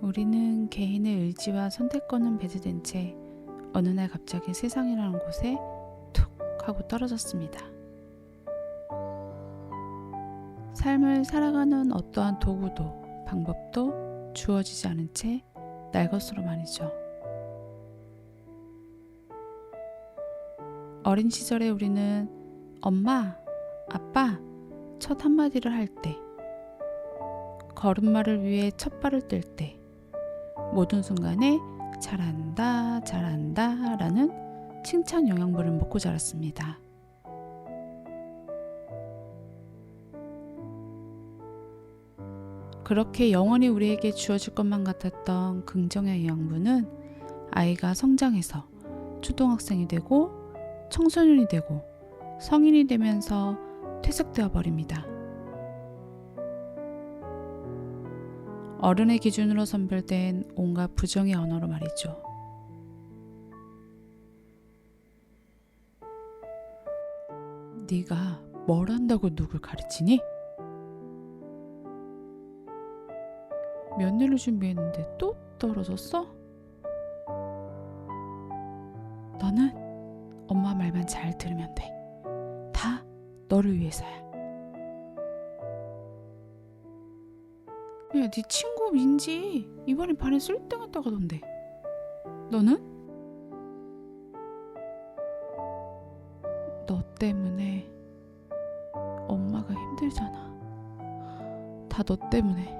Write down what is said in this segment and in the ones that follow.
우리는 개인의 의지와 선택권은 배제된 채 어느 날 갑자기 세상이라는 곳에 툭 하고 떨어졌습니다. 삶을 살아가는 어떠한 도구도 방법도 주어지지 않은 채 날 것으로 말이죠. 어린 시절에 우리는 엄마, 아빠 첫 한마디를 할 때, 걸음마를 위해 첫 발을 뗄 때, 모든 순간에 잘한다, 잘한다 라는 칭찬 영양분을 먹고 자랐습니다. 그렇게 영원히 우리에게 주어질 것만 같았던 긍정의 영양분은 아이가 성장해서 초등학생이 되고 청소년이 되고 성인이 되면서 퇴색되어 버립니다. 어른의 기준으로 선별된 온갖 부정의 언어로 말이죠. 네가 뭘 한다고 누굴 가르치니? 면회를 준비했는데 또 떨어졌어? 너는 엄마 말만 잘 들으면 돼. 다 너를 위해서야. 야, 네 친구 민지 이번에 반에 쓸등했다고 하던데. 너는? 너 때문에 엄마가 힘들잖아. 다 너 때문에.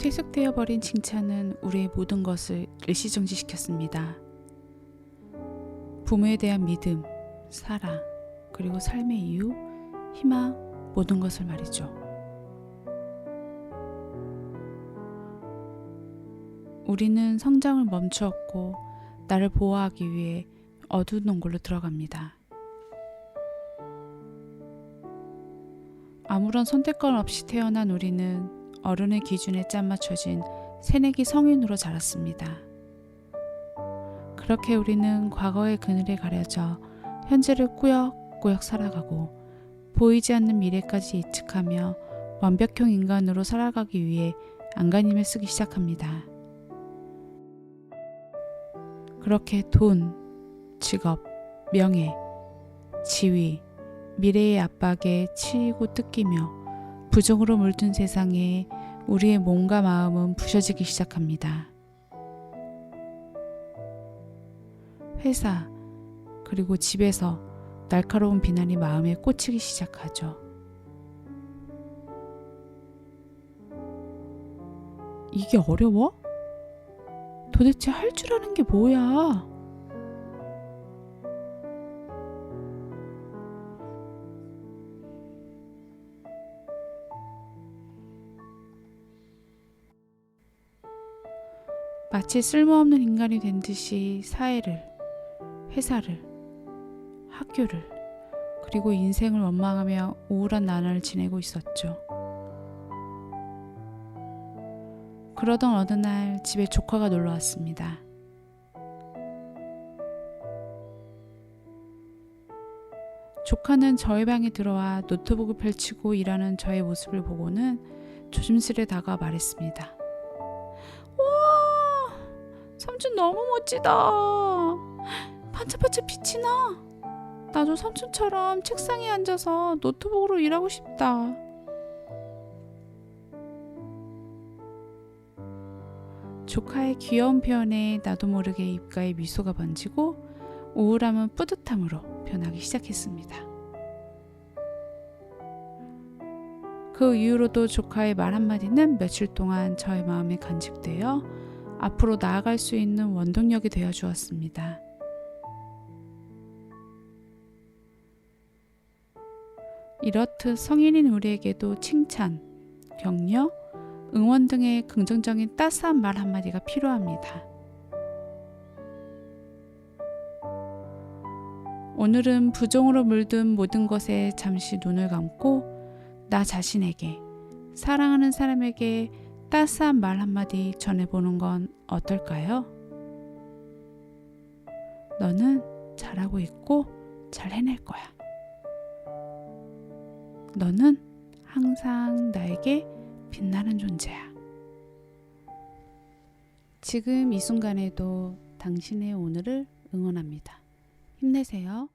퇴색되어 버린 칭찬은 우리의 모든 것을 일시정지시켰습니다. 부모에 대한 믿음, 사랑, 그리고 삶의 이유, 희망, 모든 것을 말이죠. 우리는 성장을 멈추었고 나를 보호하기 위해 어두운 동굴로 들어갑니다. 아무런 선택권 없이 태어난 우리는 어른의 기준에 짠 맞춰진 새내기 성인으로 자랐습니다. 그렇게 우리는 과거의 그늘에 가려져 현재를 꾸역꾸역 살아가고 보이지 않는 미래까지 예측하며 완벽형 인간으로 살아가기 위해 안간힘을 쓰기 시작합니다. 그렇게 돈, 직업, 명예, 지위, 미래의 압박에 치이고 뜯기며 부정으로 물든 세상에 우리의 몸과 마음은 부셔지기 시작합니다. 회사, 그리고 집에서 날카로운 비난이 마음에 꽂히기 시작하죠. 이게 어려워? 도대체 할 줄 아는 게 뭐야? 마치 쓸모없는 인간이 된 듯이 사회를, 회사를, 학교를, 그리고 인생을 원망하며 우울한 나날을 지내고 있었죠. 그러던 어느 날 집에 조카가 놀러 왔습니다. 조카는 저희 방에 들어와 노트북을 펼치고 일하는 저의 모습을 보고는 조심스레 다가와 말했습니다. 와, 삼촌 너무 멋지다. 반짝반짝 빛이 나. 나도 삼촌처럼 책상에 앉아서 노트북으로 일하고 싶다. 조카의 귀여운 표현에 나도 모르게 입가에 미소가 번지고 우울함은 뿌듯함으로 변하기 시작했습니다. 그 이후로도 조카의 말 한마디는 며칠 동안 저의 마음에 간직되어 앞으로 나아갈 수 있는 원동력이 되어 주었습니다. 이렇듯 성인인 우리에게도 칭찬, 격려, 응원 등의 긍정적인 따스한 말 한마디가 필요합니다. 오늘은 부정으로 물든 모든 것에 잠시 눈을 감고 나 자신에게 사랑하는 사람에게 따스한 말 한마디 전해보는 건 어떨까요? 너는 잘하고 있고 잘 해낼 거야. 너는 항상 나에게 빛나는 존재야. 지금 이 순간에도 당신의 오늘을 응원합니다. 힘내세요.